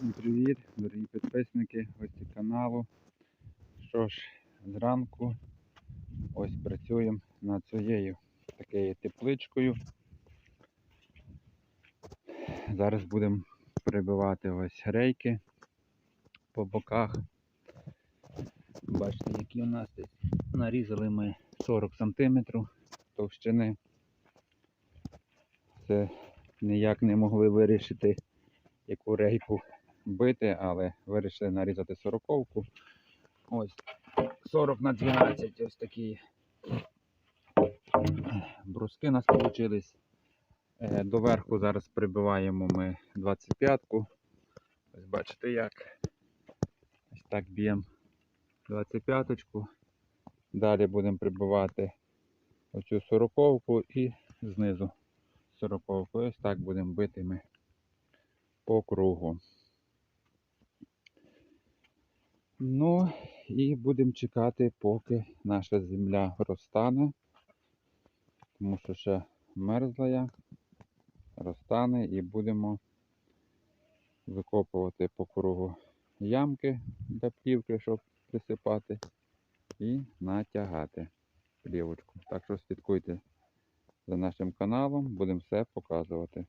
Всім привіт, дорогі підписники, гості каналу. Що ж, зранку ось працюємо над цією такою тепличкою. Зараз будемо прибивати ось рейки по боках. Бачите, які у нас тут нарізали ми 40 см товщини. Це ніяк не могли вирішити яку рейку бити, але вирішили нарізати сороковку. Ось 40 на 12 ось такі бруски у нас вийшли. Доверху зараз прибиваємо ми 25-ку. Ось бачите як. Ось так б'ємо 25-ку. Далі будемо прибивати оцю сороковку і знизу сороковку. Ось так будемо бити ми по кругу. Ну і будемо чекати, поки наша земля розтане, тому що ще мерзла я, розтане і будемо викопувати по кругу ямки для плівки, щоб присипати, і натягати плівочку. Так що слідкуйте за нашим каналом, будемо все показувати.